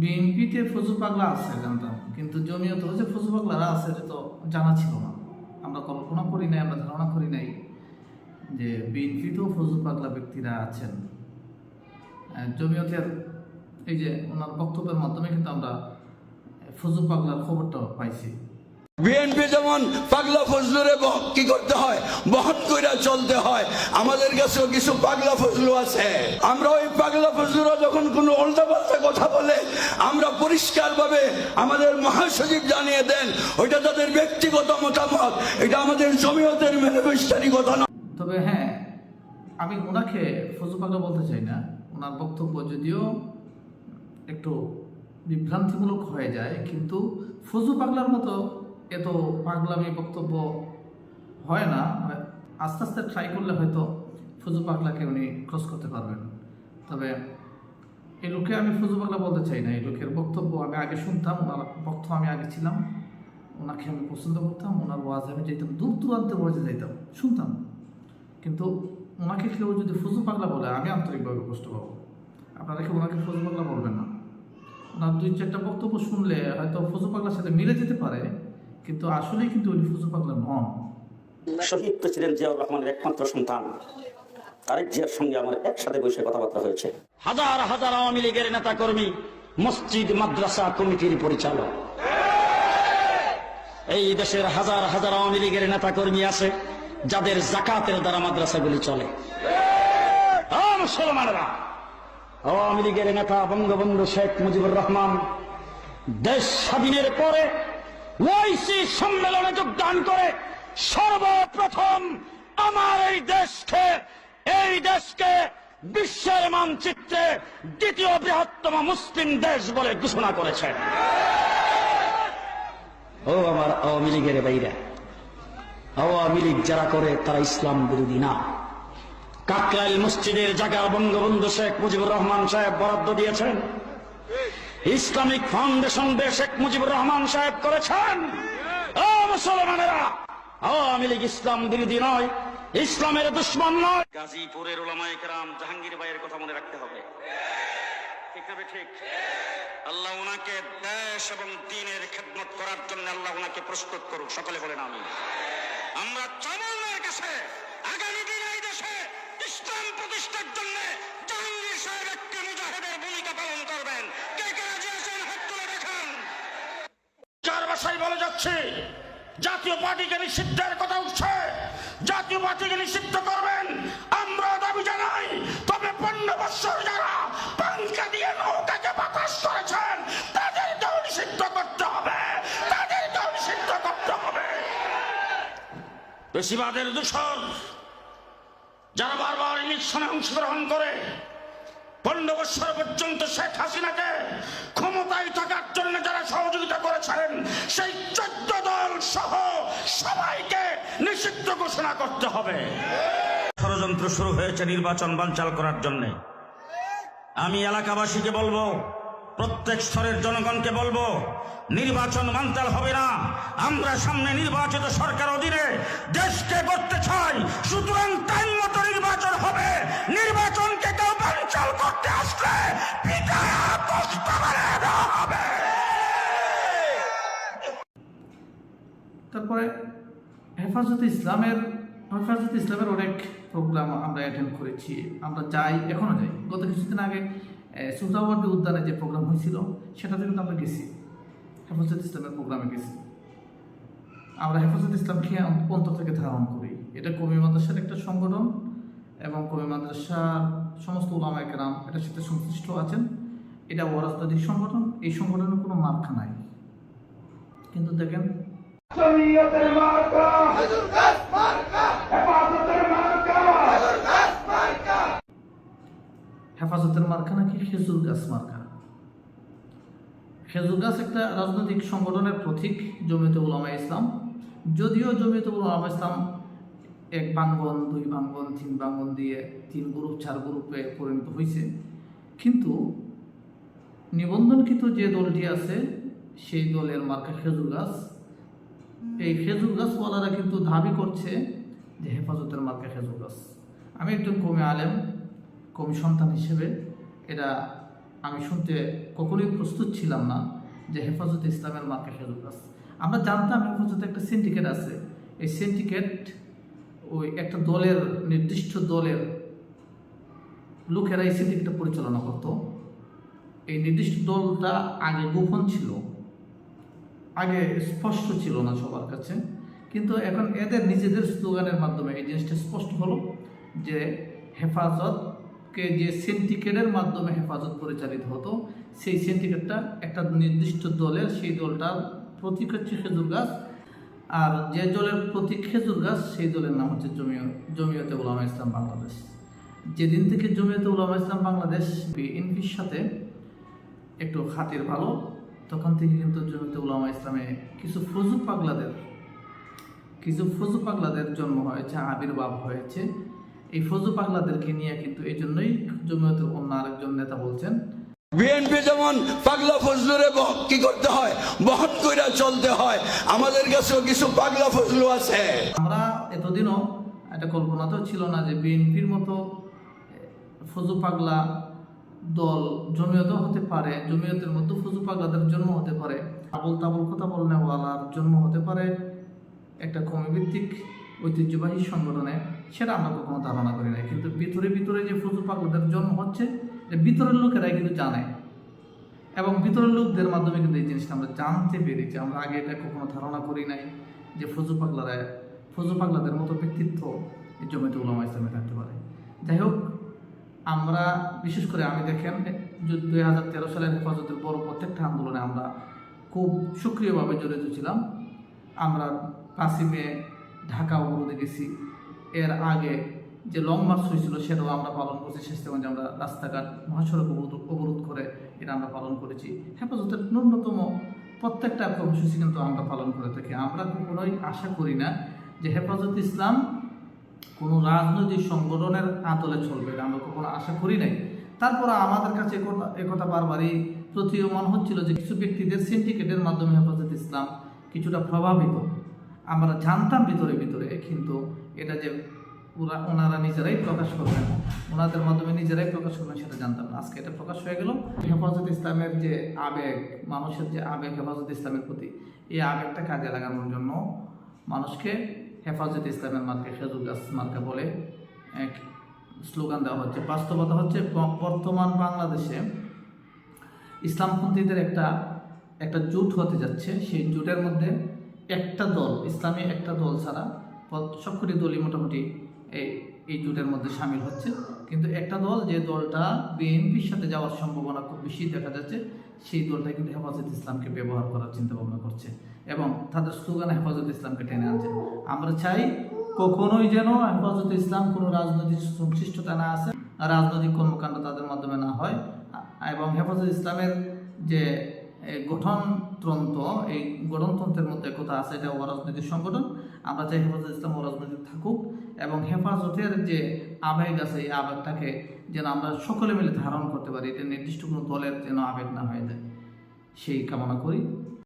বিএনপিতে ফজু পাগলা আছে, জানতাম। কিন্তু জমিয়ত হচ্ছে ফজু পাগলারা আছে, এটা তো জানা ছিল না। আমরা কল্পনা করি নাই, আমরা ধারণা করি নাই যে বিএনপিতেও ফজু পাগলা ব্যক্তিরা আছেন। জমিয়তের এই যে ওনার বক্তব্যের মাধ্যমে কিন্তু আমরা ফজু পাগলার খবরটা পাইছি। বিএনপি যেমন পাগলা ফজলুরে কি করতে হয়? বহন করে চলতে হয়। আমাদের কাছেও কিছু পাগলা ফজলু আছে। আমরা ওই পাগলা ফজলুরা যখন কোনো উল্টাপাল্টা কথা বলে, আমরা পরিষ্কারভাবে আমাদের মহাসচিব জানিয়ে দেন, ওইটা তাদের ব্যক্তিগত মতামত। এটা আমাদের জমিয়তের ম্যানিফেস্টারি কথা না তবে হ্যাঁ আমি ওনাকে ফজু পাগলা বলতে চাই না। ওনার বক্তব্য যদিও একটু বিভ্রান্তিমূলক হয়ে যায়, কিন্তু ফজু পাগলার মতো এত পাগলামি বক্তব্য হয় না আস্তে আস্তে ট্রাই করলে হয়তো ফুজু পাগলাকে উনি ক্রস করতে পারবেন। তবে এই লোকে আমি ফুজু পাগলা বলতে চাই না, এই লোকের বক্তব্য আমি আগে শুনতাম, ওনার বক্তব্য আমি আগে ছিলাম। ওনাকে আমি পছন্দ করতাম, ওনার ওয়াজে আমি যেতাম দূর দূরান্তে ওয়াজে যাইতাম শুনতাম। কিন্তু ওনাকে কেউ যদি ফজু পাগলা বলে, আমি আন্তরিকভাবে কষ্ট পাবো। আপনারা কি ওনাকে ফজু পাগলা বলবেন না। ওনার দুই চারটা বক্তব্য শুনলে হয়তো ফজু পাগলার সাথে মিলে যেতে পারে কিন্তু আসলেই কিন্তু উনি ফজু পাগলা নন। শহীদ প্রেসিডেন্ট জিয়াউর রহমানের একমাত্র সন্তান। তারেক জিয়ার সঙ্গে আমার একসাথে বসে কথাবার্তা হয়েছে। হাজার হাজার আওয়ামী লীগের নেতা কর্মী মসজিদ মাদ্রাসা কমিটির পরিচালক। এই দেশের হাজার হাজার আওয়ামী লীগের নেতা কর্মী আছে যাদের জাকাতের দ্বারা মাদ্রাসাগুলি চলে। মুসলমানেরা আওয়ামী লীগের নেতা বঙ্গবন্ধু শেখ মুজিবুর রহমান দেশ স্বাধীনের পরে ওয়াইসি সম্মেলনে যোগদান করে সর্বপ্রথম আমার এই দেশকে এই দেশকে বিশ্বের মানচিত্রে দ্বিতীয় বৃহত্তম মুসলিম দেশ বলে ঘোষণা করেছেন ও আমার আওয়ামী লীগের বাইরে, আওয়ামী লীগ যারা করে তারা ইসলাম বিরোধী না। কাকরাইল মসজিদের জায়গা বঙ্গবন্ধু শেখ মুজিবুর রহমান সাহেব বরাদ্দ দিয়েছেন। ইসলামিক ফাউন্ডেশন দিয়ে শেখ মুজিবুর রহমান সাহেব করেছেন। ও মুসলমানেরা, আওয়ামী লীগ ইসলাম বিরোধী নয়, ইসলামের দুশ্মন নয়। গাজীপুরের ওলামায়ে কেরাম জাহাঙ্গীর ভাইয়ের কথা মনে রাখতে হবে। ঠিক না ঠিক? আল্লাহ ওনাকে দেশ এবং দিনের খেদমত করার জন্য আল্লাহ ওনাকে প্রস্তুত করুক, সকলে বলেন আমি আমরা চমনের কাছে আগামী দিনে এই দেশে ইসলাম প্রতিষ্ঠার জন্য জাহাঙ্গীর সাহেব একটি মুজাহিদের ভূমিকা পালন করবেন কে কে রাজি আছেন হাত তুলে দেখান বাসায় বলে যাচ্ছে, জাতীয় পার্টিকে নিষিদ্ধের কথা উঠছে, জাতীয় পার্টিকে নিষিদ্ধ করবেন, আমরা দাবি জানাই, তবে পনেরো যারা পাঙ্কা দিয়ে নৌকাকে বাতাস করেছেন তাদেরকেও নিষিদ্ধ করতে হবে তাদেরকেও নিষিদ্ধ করতে হবে। বেশিবাদের দূষণ যারা বারবার ইলেকশনে অংশগ্রহণ করে বছর পর্যন্ত শেখ হাসিনাকে ক্ষমতায় থাকার জন্য যারা সহযোগিতা করেছেন সেই চোদ্দ দল সহ সবাইকে নিষিদ্ধ ঘোষণা করতে হবে। ষড়যন্ত্র শুরু হয়েছে নির্বাচন বানচাল করার জন্য। আমি এলাকাবাসীকে বলব, প্রত্যেক স্তরের জনগণকে বলব, নির্বাচন মানতাল হবে না। আমরা সামনে নির্বাচিত সরকার অধীনে দেশকে করতে চাই। সুতরাং টাইম মতো নির্বাচন হবে। তারপরে হেফাজত ইসলামের হেফাজত ইসলামের অনেক প্রোগ্রাম আমরা অ্যাটেন্ড করেছি। আমরা যাই এখনও যাই। গত কিছুদিন আগে সুলতানবর্তী উদ্যানে যে প্রোগ্রাম হয়েছিল, সেটাতে কিন্তু আমরা গেছি। হেফাজত ইসলামের প্রোগ্রামে গেছি। আমরা হেফাজত ইসলামকে অন্তর থেকে ধারণ করি। এটা কবি মাদ্রাসার একটা সংগঠন এবং কবি মাদ্রাসার সমস্ত ওলামায় কেরাম এটার সাথে সংশ্লিষ্ট আছেন। এটা অরাজনৈতিক সংগঠন এই সংগঠনের কোনো মার্কা নাই। কিন্তু দেখেন হেফাজতের মার্কা। হেফাজতের নাকি খেজুর গাছ মার্কা? খেজুর গাছ একটা রাজনৈতিক সংগঠনের প্রতীক জমিয়তে উলামা ইসলাম। যদিও জমিয়তে উলামা ইসলাম এক বাঙ্গন দুই বাঙ্গন তিন বাঙ্গন দিয়ে তিন গ্রুপ চার গ্রুপে পরিণত হয়েছে কিন্তু নিবন্ধনকৃত যে দলটি আছে, সেই দলের মার্কা খেজুর গাছ। এই খেজুর গাছওয়ালারা কিন্তু দাবি করছে যে হেফাজতের মার্কা খেজুর গাছ। আমি একজন কমে আলেম, কমি সন্তান হিসেবে। এটা আমি শুনতে কখনোই প্রস্তুত ছিলাম না যে হেফাজত ইসলামের মার্কে খেজুর গাছ। আমরা জানতাম হেফাজতে একটা সিন্ডিকেট আছে। এই সিন্ডিকেট ওই একটা দলের, নির্দিষ্ট দলের লোকেরা এই সিন্ডিকেটটা পরিচালনা করতো। এই নির্দিষ্ট দলটা আগে গোপন ছিল। আগে স্পষ্ট ছিল না সবার কাছে। কিন্তু এখন এদের নিজেদের স্লোগানের মাধ্যমে এই জিনিসটা স্পষ্ট হলো যে হেফাজতকে যে সিন্ডিকেটের মাধ্যমে হেফাজত পরিচালিত হতো, সেই সিন্ডিকেটটা একটা নির্দিষ্ট দলের, সেই দলটার প্রতীক হচ্ছে খেজুর গাছ। আর যে দলের প্রতীক খেজুর গাছ, সেই দলের নাম হচ্ছে জমিয় জমিয়তে উলামা ইসলাম বাংলাদেশ। যেদিন থেকে জমিয়তে উলামা ইসলাম বাংলাদেশ বিএনপির সাথে একটু খাতির ভালো তখন থেকে কিন্তু জমিতে উলামা ইসলামে কিছু ফজু পাগলাদের কিছু ফজু পাগলাদের জন্ম হয়েছে আবির্ভাব হয়েছে। এই ফজু পাগলাদেরকে নিয়ে কিন্তু এই জন্যই জমিয়তের অন্য আরেকজন নেতা বলছেন বিএনপি যেমন পাগলা ফজলুরে কি করতে হয়? বহন কইরা চলতে হয়। আমাদের কাছেও কিছু পাগলা ফজলু আছে। আমরা এতদিনও এটা কল্পনা তো ছিল না যে বিএনপির মতো ফজু পাগলা দল জমিয়তও হতে পারে, জমিয়তের মধ্যে ফজু পাগলাদের জন্ম হতে পারে আবল তাবল কথা বলনেওয়ালার জন্ম হতে পারে, একটা কমিভিত্তিক ঐতিহ্যবাহী সংগঠনে, সেটা আমরা কখনো ধারণা করি না কিন্তু ভিতরে ভিতরে যে ফজু পাগলাদের জন্ম হচ্ছে ভিতরের লোকেরাই কিন্তু জানে। এবং ভিতরের লোকদের মাধ্যমে কিন্তু এই জিনিসটা আমরা জানতে পেরেছি। আমরা আগে এটা কখনো ধারণা করি নাই যে ফজু পাগলারা ফজু পাগলাদের মতো ব্যক্তিত্ব এই জমিতে উলামা ইসলামে থাকতে পারে। যাই হোক আমরা, বিশেষ করে আমি দেখেন দুই হাজার তেরো সালের হেফাজতের বড় প্রত্যেকটা আন্দোলনে আমরা খুব সক্রিয়ভাবে জড়িত ছিলাম। আমরা কাসিমে ঢাকা অবরোধে গেছি। এর আগে যে লং মার্চ হয়েছিল, সেটাও আমরা পালন করছি। শেষগঞ্জে আমরা রাস্তাঘাট, মহাসড়ক অবরোধ অবরোধ করে এটা আমরা পালন করেছি। হেফাজতের ন্যূনতম প্রত্যেকটা কর্মসূচি কিন্তু আমরা পালন করে থাকি। আমরা কখনোই আশা করি না যে হেফাজত ইসলাম কোনো রাজনৈতিক সংগঠনের আদলে চলবে এটা আমরা কখনো আশা করি নাই। তারপর আমাদের কাছে একথা বারবারই প্রতীয়মান হচ্ছিল যে কিছু ব্যক্তিদের সিন্ডিকেটের মাধ্যমে হেফাজত ইসলাম কিছুটা প্রভাবিত। আমরা জানতাম ভিতরে ভিতরে, কিন্তু এটা যে ওরা, ওনারা নিজেরাই প্রকাশ করবেন ওনাদের মাধ্যমে নিজেরাই প্রকাশ করবেন সেটা জানতাম না। আজকে এটা প্রকাশ হয়ে গেল। হেফাজত ইসলামের যে আবেগ, মানুষের যে আবেগ হেফাজত ইসলামের প্রতি, এই আবেগটা কাজে লাগানোর জন্য মানুষকে হেফাজত ইসলামের মার্কে খেজুর গাছ মার্কা বলে এক স্লোগান দেওয়া হচ্ছে। বাস্তবতা হচ্ছে বর্তমান বাংলাদেশে ইসলামপন্থীদের একটা একটা জোট হতে যাচ্ছে। সেই জোটের মধ্যে একটা দল, ইসলামী একটা দল ছাড়া সবকটি দলই মোটামুটি এই এই জোটের মধ্যে সামিল হচ্ছে। কিন্তু একটা দল, যে দলটা বিএনপির সাথে যাওয়ার সম্ভাবনা খুব বেশি দেখা যাচ্ছে সেই দলটা কিন্তু হেফাজত ইসলামকে ব্যবহার করার চিন্তা ভাবনা করছে এবং তাদের স্লোগানে হেফাজত ইসলামকে টেনে আনছে। আমরা চাই কখনোই যেন হেফাজত ইসলাম কোনো রাজনৈতিক সংশ্লিষ্টতা না আসে রাজনৈতিক কর্মকাণ্ড তাদের মাধ্যমে না হয়। এবং হেফাজত ইসলামের যে গঠনতন্ত্র, এই গঠনতন্ত্রের মধ্যে কথা আছে, এটা অরাজনৈতিক সংগঠন। আমরা চাই হেফাজত ইসলাম অরাজনৈতিক থাকুক এবং হেফাজতের যে আবেগ আছে, এই আবেগটাকে যেন আমরা সকলে মিলে ধারণ করতে পারি। এটা নির্দিষ্ট কোনো দলের যেন আবেগ না হয়ে যায়। সেই কামনা করি।